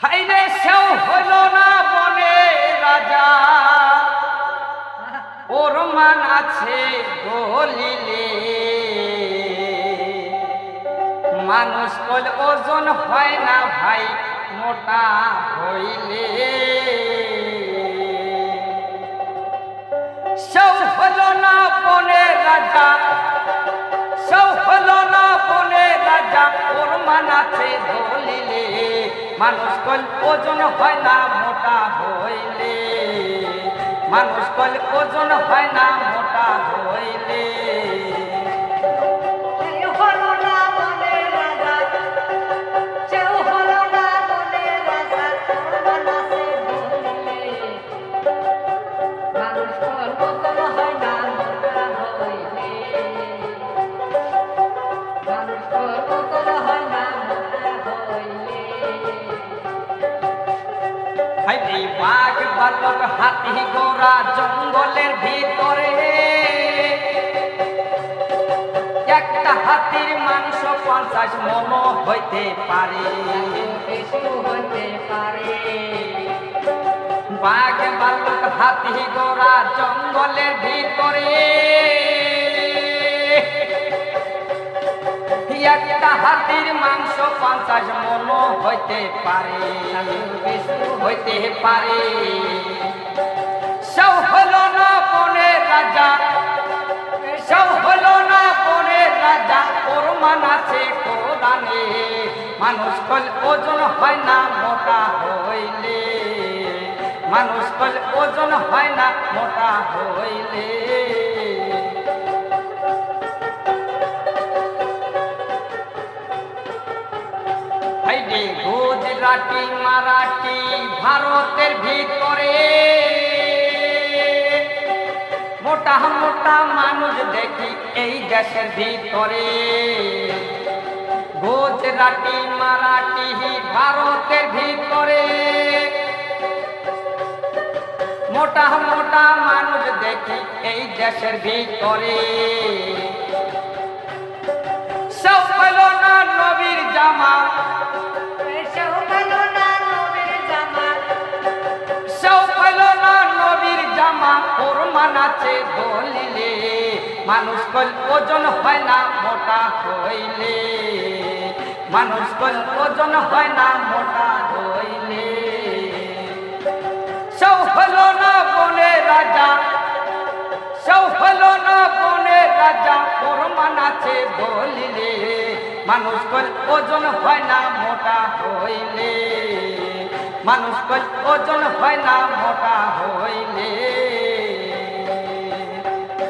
হাইরে সেও হইল না আছে দলিলে মানুষ কল ওজন হয় না ভাই, মোটা হইলে। সেও হইল না বনে রাজা। মানুষ কল ওজন হয় না মোটা হইলে। মানুষ কল ওজন হয় না মোটা হইলে। হাইরে বাঘ বালক হাতি গোরা জঙ্গলের ভিতরে। একটা হাতির মাংস পঞ্চাশ মন হইতে পারে। বাঘ বালক হাতি গোরা জঙ্গলের ভিতরে। একটা হাতির মাংস পঞ্চাশ মন হইতে পারে হইতে পারে। সব হলো না বনে রাজা, সব হলো না বনে রাজা, ওর মান আছে কোরআনে মানুষ কল ওজন হয় না মোটা হইলে, মানুষ কল ওজন হয় না মোটা হইলে। গুজরাটি, মারাঠি, ভারতের ভিতরে। মোটা মোটা মানুষ দেখি এই দেশের ভিতরে। গুজরাটি, মারাঠি, ভারতের ভিতরে। মোটা মোটা মানুষ দেখি এই দেশের ভিতরে। জামা ওর মান আছে দলিলে মানুষ কল ওজন হয় না মোটা হইলে। মানুষ কল ওজন হয় না মোটা হইলে। সব হলো না বনে রাজা সব হলো না বনে রাজা, ওর মান আছে দলিলে মানুষ কল ওজন হয় না মোটা হইলে। মানুষ কল ওজন হয় না